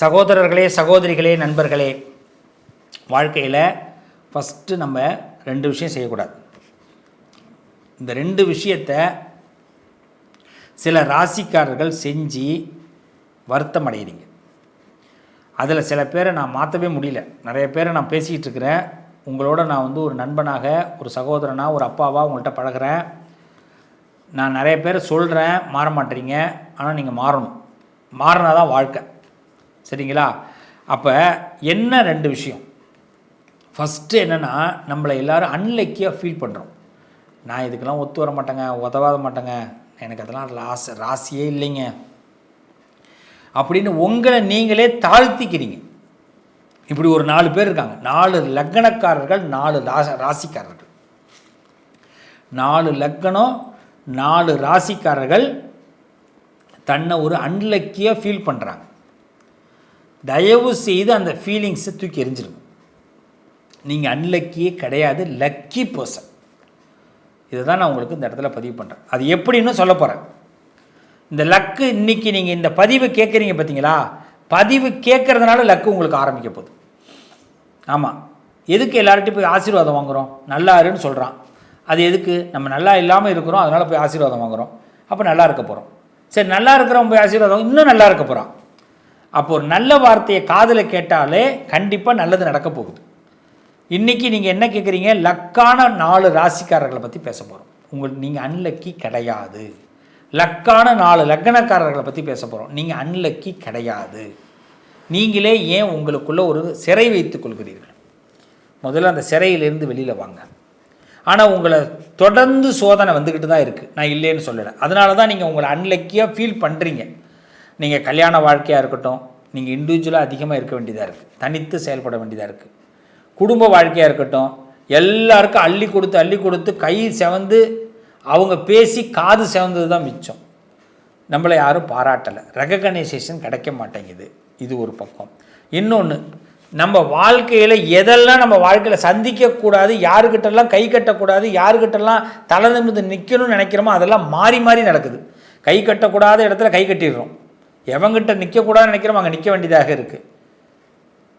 சகோதரர்களே சகோதரிகளே நண்பர்களே வாழ்க்கையில் ஃபஸ்ட்டு நம்ம ரெண்டு விஷயம் செய்யக்கூடாது. இந்த ரெண்டு விஷயத்தை சில ராசிக்காரர்கள் செஞ்சு வருத்தம் அடைகிறீங்க அதில் சில பேரை நான் மாற்றவே முடியல. நிறைய பேரை நான் பேசிக்கிட்டு இருக்கிறேன். உங்களோட நான் வந்து ஒரு நண்பனாக ஒரு சகோதரனாக ஒரு அப்பாவாக உங்கள்கிட்ட பழகுறேன். நான் நிறைய பேர் சொல்கிறேன் மாற மாட்டேறீங்க ஆனால் நீங்கள் மாறணும். மாறினா தான் வாழ்க்கை. சரிங்களா? அப்போ என்ன ரெண்டு விஷயம்? ஃபஸ்ட்டு என்னென்னா நம்மளை எல்லோரும் அன்லக்கியாக ஃபீல் பண்ணுறோம் நான் இதுக்கெல்லாம் ஒத்து வர மாட்டேங்க உதவாத மாட்டேங்க. எனக்கு அதெல்லாம் ராசி ராசியே இல்லைங்க. அப்படின்னு உங்களை நீங்களே தாழ்த்திக்கிறீங்க. இப்படி ஒரு நாலு பேர் இருக்காங்க. நாலு லக்கணக்காரர்கள் நாலு ராசி ராசிக்காரர்கள். நாலு லக்கணம் நாலு ராசிக்காரர்கள் தன்னை ஒரு அன்லக்கியாக ஃபீல் பண்ணுறாங்க தயவு செய்து அந்த ஃபீலிங்ஸை தூக்கி எறிஞ்சிருங்க. நீங்கள் அன்லக்கியே கிடையாது லக்கி பர்சன் இதை தான் நான் உங்களுக்கு இந்த இடத்துல பதிவு பண்ணுறேன் அது எப்படின்னு சொல்ல போகிறேன் இந்த லக்கு இன்னைக்கு நீங்கள் இந்த பதிவு கேட்குறீங்க பார்த்தீங்களா பதிவு கேட்குறதுனால லக்கு உங்களுக்கு ஆரம்பிக்க போகுது. ஆமாம் எதுக்கு எல்லார்ட்டையும் போய் ஆசீர்வாதம் வாங்குகிறோம் நல்லா இருன்னு சொல்கிறான் அது எதுக்கு? நம்ம நல்லா இல்லாமல் இருக்கிறோம் அதனால் போய் ஆசீர்வாதம் வாங்குகிறோம் அப்போ நல்லா இருக்க போகிறோம் சரி நல்லா இருக்கிறவன் போய் ஆசீர்வாதம் இன்னும் நல்லா இருக்க போகிறான் அப்போ ஒரு நல்ல வார்த்தையை காதில் கேட்டாலே கண்டிப்பாக நல்லது நடக்க போகுது. இன்றைக்கி நீங்கள் என்ன கேட்குறீங்க லக்கான நாலு ராசிக்காரர்களை பற்றி பேச போகிறோம் உங்களுக்கு நீங்கள் அன்லக்கி கிடையாது. லக்கான நாலு லக்கணக்காரர்களை பற்றி பேச போகிறோம் நீங்கள் அன்லக்கி கிடையாது. நீங்களே ஏன் உங்களுக்குள்ளே ஒரு சிறை வைத்துக் கொள்கிறீர்கள்? முதல்ல அந்த சிறையிலேருந்து வெளியில் வாங்க. ஆனால் உங்களை தொடர்ந்து சோதனை வந்துக்கிட்டு தான் இருக்குது நான் இல்லைன்னு சொல்லலை. அதனால தான் நீங்கள் உங்களை அன்லக்கியாக ஃபீல் பண்ணுறீங்க நீங்கள் கல்யாண வாழ்க்கையாக இருக்கட்டும் நீங்கள் இண்டிவிஜுவலாக அதிகமாக இருக்க வேண்டியதாக இருக்குது தனித்து செயல்பட வேண்டியதாக இருக்குது குடும்ப வாழ்க்கையாக இருக்கட்டும் எல்லாருக்கும் அள்ளி கொடுத்து அள்ளி கொடுத்து கை செவந்து அவங்க பேசி காது செவந்தது தான் மிச்சம். நம்மளை யாரும் பாராட்டலை. ரெகக்னைசேஷன் கிடைக்க மாட்டேங்குது. இது ஒரு பக்கம். இன்னொன்று நம்ம வாழ்க்கையில் எதெல்லாம் நம்ம வாழ்க்கையில் சந்திக்கக்கூடாது யாருக்கிட்டெல்லாம் கை கட்டக்கூடாது யாருக்கிட்டெல்லாம் தலை நிமிர்ந்து நிற்கணும்னு நினைக்கிறோமோ அதெல்லாம் மாறி மாறி நடக்குது. கை கட்டக்கூடாத இடத்துல கை கட்டிடுறோம். எவங்கிட்ட நிற்கக்கூடாதுன்னு நினைக்கிறோம் அங்கே நிற்க வேண்டியதாக இருக்குது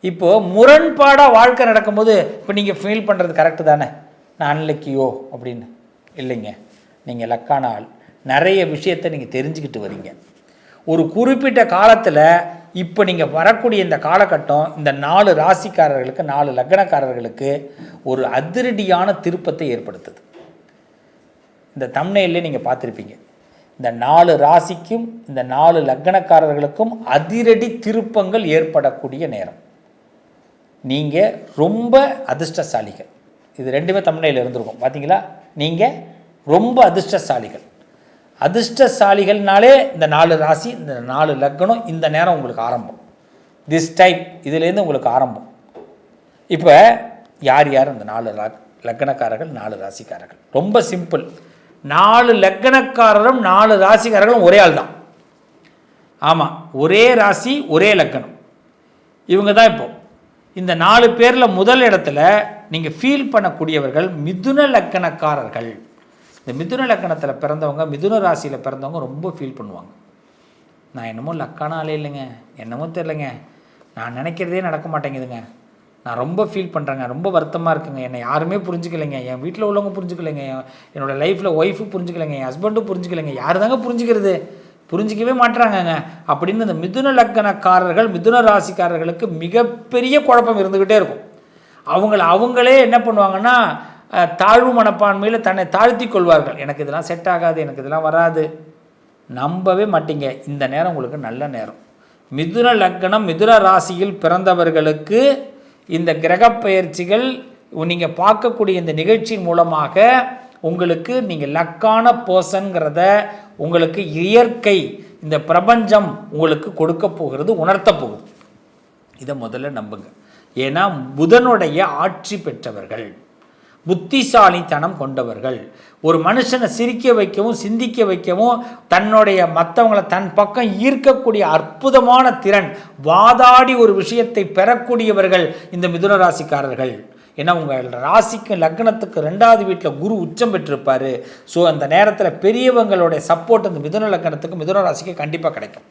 இப்போது முரண்பாடாக வாழ்க்கை நடக்கும்போது இப்போ நீங்கள் ஃபீல் பண்ணுறது கரெக்டு தானே? நான் அன்லக்கியோ அப்படின்னு. இல்லைங்க. நீங்கள் லக்கான ஆள். நிறைய விஷயத்தை நீங்கள் தெரிஞ்சுக்கிட்டு வரீங்க. ஒரு குறிப்பிட்ட காலத்தில் இப்போ நீங்கள் வரக்கூடிய இந்த காலகட்டம் இந்த நாலு ராசிக்காரர்களுக்கு நாலு லக்னக்காரர்களுக்கு ஒரு அதிரடியான திருப்பத்தை ஏற்படுத்துது. இந்த தம்னையிலே நீங்கள் பார்த்துருப்பீங்க. இந்த நாலு ராசிக்கும் இந்த நாலு லக்னக்காரர்களுக்கும் அதிரடி திருப்பங்கள் ஏற்படக்கூடிய நேரம். நீங்கள் ரொம்ப அதிர்ஷ்டசாலிகள். இது ரெண்டுமே தமிழில் இருந்திருக்கும். பார்த்தீங்களா நீங்கள் ரொம்ப அதிர்ஷ்டசாலிகள். அதிர்ஷ்டசாலிகள்னாலே இந்த நாலு ராசி இந்த நாலு லக்னம் இந்த நேரம் உங்களுக்கு ஆரம்பம். திஸ் டைப் இதுலேருந்து உங்களுக்கு ஆரம்பம். இப்போ யார் யார் இந்த நாலு லக்னக்காரர்கள் நாலு ராசிக்காரர்கள்? ரொம்ப சிம்பிள் நாலு லக்கணக்காரரும் நாலு ராசிக்காரர்களும் ஒரே ஆள் தான் ஆமாம் ஒரே ராசி ஒரே லக்கணம். இவங்க தான் இப்போ. இந்த நாலு பேரில் முதல் இடத்துல நீங்கள் ஃபீல் பண்ணக்கூடியவர்கள் மிதுன லக்கணக்காரர்கள். இந்த மிதுன லக்கணத்தில் பிறந்தவங்க மிதுன ராசியில் பிறந்தவங்க ரொம்ப ஃபீல் பண்ணுவாங்க. நான் என்னமோ லக்கானாலே இல்லைங்க. என்னமோ தெரிலங்க நான் நினைக்கிறதே நடக்க மாட்டேங்குதுங்க. நான் ரொம்ப ஃபீல் பண்ணுறேங்க ரொம்ப வருத்தமாக இருக்குங்க. என்னை யாருமே புரிஞ்சுக்கலைங்க. என் வீட்டில் உள்ளவங்க புரிஞ்சுக்கலைங்க. என்னோடய லைஃப்பில் ஒய்ஃபு புரிஞ்சுக்கலைங்க. என் ஹஸ்பண்டும் புரிஞ்சுக்கலைங்க. யார் தாங்க புரிஞ்சுக்கிறது? புரிஞ்சிக்கவே மாட்டுறாங்கங்க அப்படின்னு இந்த மிதுன லக்கணக்காரர்கள் மிதுன ராசிக்காரர்களுக்கு மிகப்பெரிய குழப்பம் இருந்துக்கிட்டே இருக்கும். அவங்கள அவங்களே என்ன பண்ணுவாங்கன்னா தாழ்வு மனப்பான்மையில் தன்னை தாழ்த்தி கொள்வார்கள். எனக்கு இதெல்லாம் செட் ஆகாது எனக்கு இதெல்லாம் வராது. நம்பவே மாட்டீங்க. இந்த நேரம் உங்களுக்கு நல்ல நேரம். மிதுன லக்னம் மிதுன ராசியில் பிறந்தவர்களுக்கு இந்த கிரக பயிற்சிகள் நீங்கள் பார்க்கக்கூடிய இந்த நிகழ்ச்சி மூலமாக உங்களுக்கு நீங்கள் லக்கான பர்சன்கிறத உங்களுக்கு இயற்கை இந்த பிரபஞ்சம் உங்களுக்கு கொடுக்க போகிறது உணர்த்த போகுது. இதை முதல்ல நம்புங்க. ஏன்னா புதனுடைய ஆட்சி பெற்றவர்கள். புத்திசாலித்தனம் கொண்டவர்கள். ஒரு மனுஷனை சிரிக்க வைக்கவும் சிந்திக்க வைக்கவும் தன்னுடைய மற்றவங்களை தன் பக்கம் ஈர்க்கக்கூடிய அற்புதமான திறன் வாதாடி ஒரு விஷயத்தை பெறக்கூடியவர்கள் இந்த மிதுன ராசிக்காரர்கள். ஏன்னா உங்கள் ராசிக்கும் லக்னத்துக்கு ரெண்டாவது வீட்டில் குரு உச்சம் பெற்றிருப்பார். ஸோ அந்த நேரத்தில் பெரியவங்களுடைய சப்போர்ட் அந்த மிதுன லக்னத்துக்கு மிதுன ராசிக்கு கண்டிப்பாக கிடைக்கும்.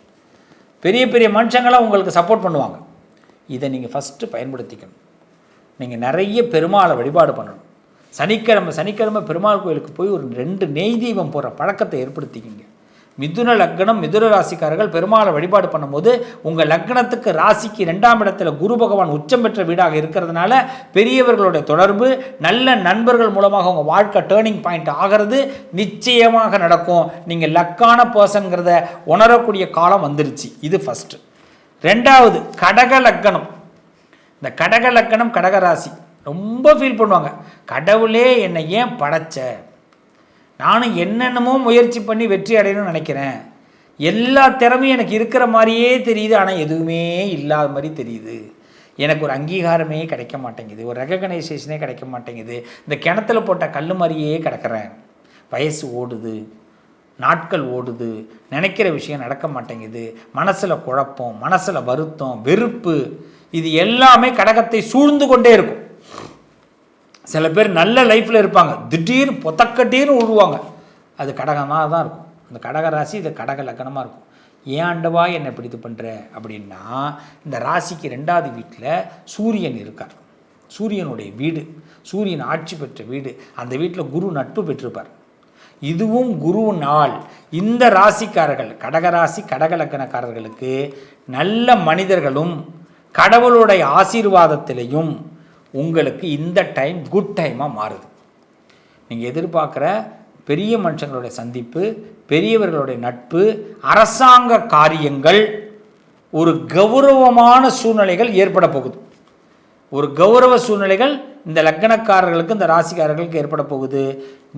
பெரிய பெரிய மனுஷங்களாம் உங்களுக்கு சப்போர்ட் பண்ணுவாங்க. இதை நீங்கள் ஃபஸ்ட்டு பயன்படுத்திக்கணும். நீங்கள் நிறைய பெருமாளை வழிபாடு பண்ணணும். சனிக்கிழமை சனிக்கிழமை பெருமாள் கோயிலுக்கு போய் ஒரு ரெண்டு நெய் தீபம் போடுற பழக்கத்தை ஏற்படுத்திக்கிங்க. மிதுன லக்னம் மிதுன ராசிக்காரர்கள் பெருமாளை வழிபாடு பண்ணும்போது உங்கள் லக்னத்துக்கு ராசிக்கு ரெண்டாம் இடத்துல குரு பகவான் உச்சம் பெற்ற வீடாக இருக்கிறதுனால பெரியவர்களுடைய தொடர்பு நல்ல நண்பர்கள் மூலமாக உங்கள் வாழ்க்கை டேர்னிங் பாயிண்ட் ஆகிறது நிச்சயமாக நடக்கும். நீங்கள் லக்கான பர்சன்கிறத உணரக்கூடிய காலம் வந்துருச்சு. இது ஃபஸ்ட்டு ரெண்டாவது கடக லக்கணம் இந்த கடக லக்கணம் கடகராசி ரொம்ப ஃபீல் பண்ணுவாங்க. கடவுளே என்னை ஏன் படைச்ச? நானும் என்னென்னமோ முயற்சி பண்ணி வெற்றி அடையணும்னு நினைக்கிறேன். எல்லா திறமையும் எனக்கு இருக்கிற மாதிரியே தெரியுது ஆனால் எதுவுமே இல்லாத மாதிரி தெரியுது. எனக்கு ஒரு அங்கீகாரமே கிடைக்க மாட்டேங்குது. ஒரு ரெகக்னைசேஷனே கிடைக்க மாட்டேங்குது. இந்த கிணத்துல போட்ட கல் மாதிரியே கிடக்கிறேன். வயசு ஓடுது. நாட்கள் ஓடுது. நினைக்கிற விஷயம் நடக்க மாட்டேங்குது. மனசில் குழப்பம் மனசில் வருத்தம் வெறுப்பு இது எல்லாமே கடகத்தை சூழ்ந்து கொண்டே இருக்கும். சில பேர் நல்ல லைஃப்பில் இருப்பாங்க. திடீர்னு பொத்தக்கட்டீர்னு விழுவாங்க அது கடகமாக தான் இருக்கும். அந்த கடக ராசி இது கடக லக்கணமாக இருக்கும். ஏன் ஆண்டவா என்னை இப்படி இது பண்ணுற அப்படின்னா இந்த ராசிக்கு ரெண்டாவது வீட்டில் சூரியன் இருக்கார். சூரியனுடைய வீடு சூரியன் ஆட்சி பெற்ற வீடு அந்த வீட்டில் குரு நட்பு பெற்றிருப்பார். இதுவும் குரு நாள் இந்த ராசிக்காரர்கள் கடகராசி கடகலக்கணக்காரர்களுக்கு நல்ல மனிதர்களும் கடவுளுடைய ஆசீர்வாதத்திலையும் உங்களுக்கு இந்த டைம் குட் டைமாக மாறுது. நீங்கள் எதிர்பார்க்குற பெரிய மனுஷங்களுடைய சந்திப்பு பெரியவர்களுடைய நட்பு அரசாங்க காரியங்கள் ஒரு கௌரவமான சூழ்நிலைகள் ஏற்பட போகுது. ஒரு கௌரவ சூழ்நிலைகள் இந்த லக்கணக்காரர்களுக்கு இந்த ராசிக்காரர்களுக்கு ஏற்பட போகுது.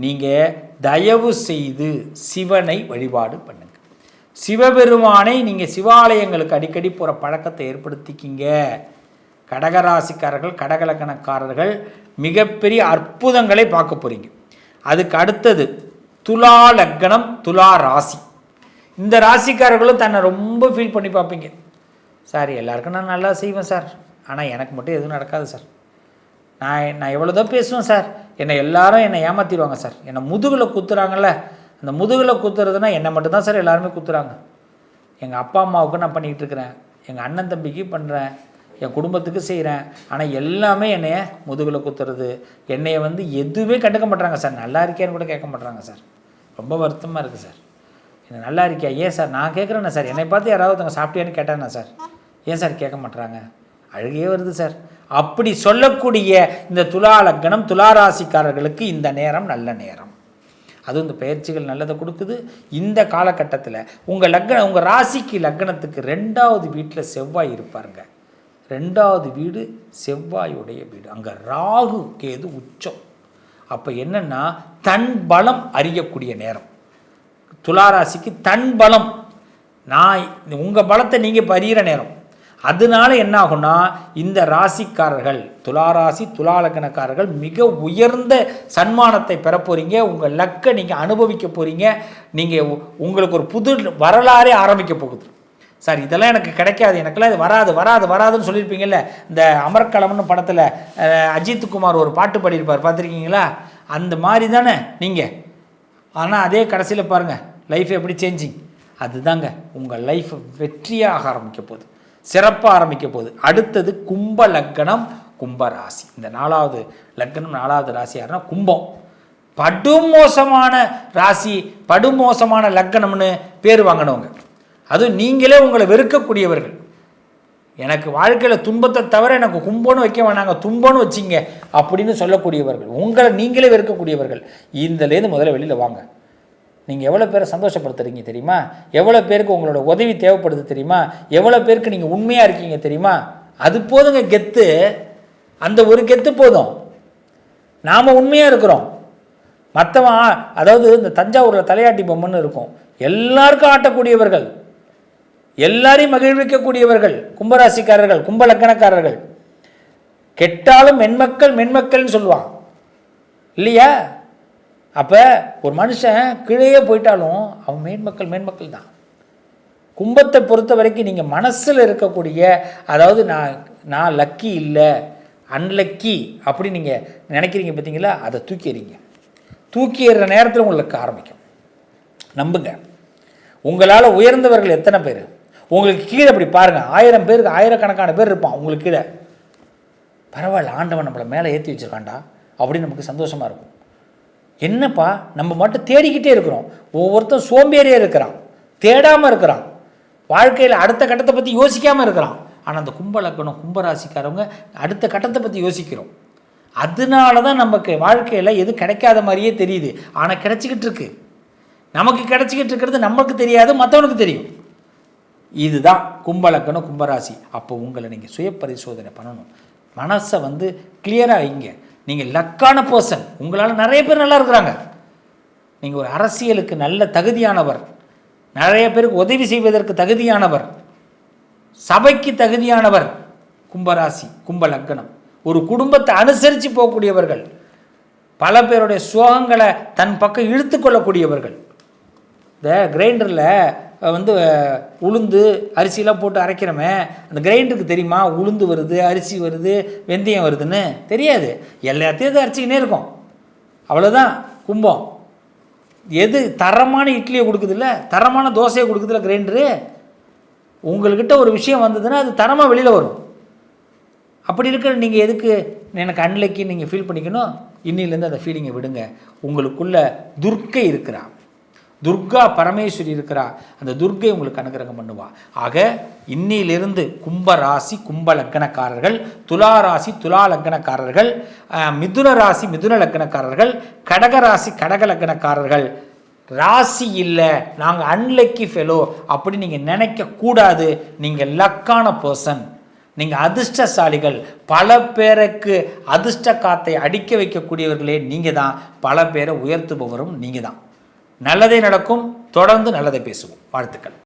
நீங்கள் தயவு செய்து சிவனை வழிபாடு பண்ணுங்க. சிவபெருமானை நீங்கள் சிவாலயங்களுக்கு அடிக்கடி போகிற பழக்கத்தை ஏற்படுத்திக்கிங்க. கடகராசிக்காரர்கள் கடகலக்கணக்காரர்கள் மிகப்பெரிய அற்புதங்களை பார்க்க போகிறீங்க அதுக்கு அடுத்தது துலா லக்னம் துலா ராசி. இந்த ராசிக்காரர்களும் தன்னை ரொம்ப ஃபீல் பண்ணி பார்ப்பீங்க. சார் எல்லாருக்கும் நான் நல்லா செய்வேன் சார். ஆனால் எனக்கு மட்டும் எதுவும் நடக்காது சார். நான் நான் எவ்வளோதோ பேசுவேன் சார். என்னை எல்லாரும் என்னை ஏமாற்றிடுவாங்க சார். என்னை முதுகில் குத்துறாங்கல்ல. அந்த முதுகில் குத்துறதுனா என்னை மட்டும்தான் சார் எல்லாருமே குத்துறாங்க. எங்கள் அப்பா அம்மாவுக்கு நான் பண்ணிக்கிட்டு இருக்கிறேன். எங்கள் அண்ணன் தம்பிக்கு பண்ணுறேன் என் குடும்பத்துக்கு செய்கிறேன் ஆனால் எல்லாமே என்னைய முதுகில் குத்துறது. என்னையை வந்து எதுவுமே கண்டுக்க மாட்டாங்க சார். நல்லா இருக்கேன்னு கூட கேட்க மாட்டாங்க சார். ரொம்ப வருத்தமாக இருக்குது சார். என்ன நல்லா இருக்கியா? ஏன் சார்? நான் கேட்குறேன்னா சார். என்னை பார்த்து யாராவது ஒருத்தவங்க சாப்பிட்டியான்னு கேட்டானா சார்? ஏன் சார் கேட்க மாட்றாங்க? அழுகையே வருது சார். அப்படி சொல்லக்கூடிய இந்த துலா லக்னம் துலா ராசிக்காரர்களுக்கு இந்த நேரம் நல்ல நேரம். அதுவும் இந்த பயிற்சிகள் நல்லதை கொடுக்குது. இந்த காலகட்டத்தில் உங்கள் லக்ன உங்கள் ராசிக்கு லக்னத்துக்கு ரெண்டாவது வீட்டில் செவ்வாய் இருப்பாருங்க. ரெண்டாவது வீடு செவ்வாயுடைய வீடு. அங்கே ராகு கேது உச்சம். அப்போ என்னென்னா தன் பலம் அறியக்கூடிய நேரம். துளாராசிக்கு தன் பலம். நான் உங்கள் பலத்தை நீங்கள் இப்போ நேரம். அதனால என்ன ஆகும்னா இந்த ராசிக்காரர்கள் துளாராசி துலாலக்கணக்காரர்கள் மிக உயர்ந்த சன்மானத்தை பெற போகிறீங்க உங்கள் லக்கை நீங்கள் அனுபவிக்க போகிறீங்க நீங்கள் உங்களுக்கு ஒரு புது வரலாறே ஆரம்பிக்க போகுது. சார் இதெல்லாம் எனக்கு கிடைக்காது. எனக்கெல்லாம் இது வராது வராது வராதுன்னு சொல்லியிருப்பீங்கல்ல. இந்த அமர்கலம்னு படத்தில் அஜித் குமார் ஒரு பாட்டு பாடியிருப்பார். பார்த்துருக்கீங்களா? அந்த மாதிரி தானே நீங்கள் ஆனால் அதே கடைசியில் பாருங்கள் லைஃப் எப்படி சேஞ்சிங் அதுதாங்க உங்கள் லைஃப் வெற்றியாக ஆரம்பிக்க போகுது. சிறப்பாக ஆரம்பிக்க போகுது. அடுத்தது கும்ப லக்கணம் கும்ப ராசி. இந்த நாலாவது லக்கணம் நாலாவது ராசி யாருன்னா கும்பம். படுமோசமான ராசி படுமோசமான லக்கணம்னு பேர் வாங்கினவங்க. அதுவும் நீங்களே உங்களை வெறுக்கக்கூடியவர்கள். எனக்கு வாழ்க்கையில் துன்பத்தை தவிர எனக்கு கும்பன்னு வைக்க வேணாங்க துன்பம்னு வச்சிங்க அப்படின்னு சொல்லக்கூடியவர்கள். உங்களை நீங்களே வெறுக்கக்கூடியவர்கள். இந்தலேருந்து முதல்ல வெளியில் வாங்க. நீங்கள் எவ்வளோ பேரை சந்தோஷப்படுத்துறீங்க தெரியுமா? எவ்வளோ பேருக்கு உங்களோட உதவி தேவைப்படுது தெரியுமா? எவ்வளோ பேருக்கு நீங்கள் உண்மையாக இருக்கீங்க தெரியுமா? அது போதுங்க கெத்து. அந்த ஒரு கெத்து போதும். நாம் உண்மையாக இருக்கிறோம். மற்றவன் அதாவது இந்த தஞ்சாவூரில் தலையாட்டி பொம்மைன்னு இருக்கும். எல்லாருக்கும் ஆட்டக்கூடியவர்கள். எல்லாரையும் மகிழ்விக்கக்கூடியவர்கள் கும்பராசிக்காரர்கள் கும்பலக்கணக்காரர்கள். கெட்டாலும் மென்மக்கள் மென்மக்கள்னு சொல்லுவான். இல்லையா? அப்போ ஒரு மனுஷன் கீழே போயிட்டாலும் அவன் மேன்மக்கள் மேன்மக்கள் தான். கும்பத்தை பொறுத்த வரைக்கும் நீங்கள் மனசில் இருக்கக்கூடிய அதாவது நான் நான் லக்கி இல்லை அன்லக்கி அப்படி நீங்கள் நினைக்கிறீங்க பார்த்தீங்களா? அதை தூக்கி தூக்கிடுற தூக்கி நேரத்தில் உங்களுக்கு ஆரம்பிக்கும். நம்புங்க. உங்களால் உயர்ந்தவர்கள் எத்தனை பேர்? உங்களுக்கு கீழே இப்படி பாருங்கள் ஆயிரம் பேருக்கு ஆயிரக்கணக்கான பேர் இருப்பான் உங்களுக்கு கீழே. பரவாயில்ல ஆண்டவன் நம்மளை மேலே ஏற்றி வச்சுருக்காண்டா அப்படின்னு நமக்கு சந்தோஷமாக இருக்கும். என்னப்பா நம்ம மட்டும் தேடிக்கிட்டே இருக்கிறோம். ஒவ்வொருத்தரும் சோம்பேறியே இருக்கிறான் தேடாமல் இருக்கிறான். வாழ்க்கையில் அடுத்த கட்டத்தை பற்றி யோசிக்காமல் இருக்கிறான். ஆனால் அந்த கும்பலக்கணம் கும்பராசிக்காரவங்க அடுத்த கட்டத்தை பற்றி யோசிக்கிறோம். அதனால தான் நமக்கு வாழ்க்கையில் எது கிடைக்காத மாதிரியே தெரியுது. ஆனால் கிடைச்சிக்கிட்டு இருக்கு. நமக்கு கிடைச்சிக்கிட்டு இருக்கிறது நமக்கு தெரியாது மற்றவனுக்கு தெரியும். இதுதான் கும்பலக்கணம் கும்பராசி. அப்போ உங்களை நீங்கள் சுய பரிசோதனை பண்ணணும். மனசை வந்து கிளியராக வைங்க. நீங்கள் லக்கான பர்சன் உங்களால் நிறைய பேர் நல்லா இருக்கிறாங்க. நீங்கள் ஒரு அரசியலுக்கு நல்ல தகுதியானவர். நிறைய பேருக்கு உதவி செய்வதற்கு தகுதியானவர். சபைக்கு தகுதியானவர். கும்பராசி கும்ப லக்கணம் ஒரு குடும்பத்தை அனுசரித்து போகக்கூடியவர்கள். பல பேருடைய சோகங்களை தன் பக்கம் இழுத்து கொள்ளக்கூடியவர்கள். இந்த கிரைண்டரில் வந்து உளுந்து அரிசிலாம் போட்டு அரைக்கிறோமே அந்த கிரைண்டருக்கு தெரியுமா? உளுந்து வருது அரிசி வருது வெந்தயம் வருதுன்னு தெரியாது. எல்லாத்தையும் இது அரைச்சிக்கினே இருக்கும். அவ்வளோதான் கும்பம். எது தரமான இட்லியை கொடுக்குதுல்ல? தரமான தோசையை கொடுக்குதுல்ல கிரைண்டரு? உங்கள்கிட்ட ஒரு விஷயம் வந்ததுன்னா அது தரமாக வெளியில் வரும். அப்படி இருக்கிற நீங்கள் எதுக்கு? எனக்கு அன்லைக்கு நீங்கள் ஃபீல் பண்ணிக்கணும். இன்னிலேருந்து அந்த ஃபீலிங்கை விடுங்க. உங்களுக்குள்ள துர்க்கை இருக்கிறான். துர்கா பரமேஸ்வரி இருக்கிறா அந்த துர்கை உங்களுக்கு அனுகிரகம் பண்ணுவா. ஆக இன்னிலிருந்து கும்ப ராசி கும்ப லக்னக்காரர்கள் துலா ராசி துலா லக்னக்காரர்கள் மிதுன ராசி மிதுன லக்னக்காரர்கள் கடக ராசி கடக லக்கணக்காரர்கள் ராசி இல்லை நாங்கள் அன்லக்கி ஃபெலோ அப்படி நீங்கள் நினைக்கக்கூடாது நீங்கள் லக்கான பர்சன் நீங்கள் அதிர்ஷ்டசாலிகள். பல பேருக்கு அதிர்ஷ்ட காத்தை அடிக்க வைக்கக்கூடியவர்களே நீங்கள் தான் பல பேரை உயர்த்துபவரும் நீங்கள் தான் நல்லதே நடக்கும் தொடர்ந்து நல்லதை பேசுவோம். வாழ்த்துக்கள்.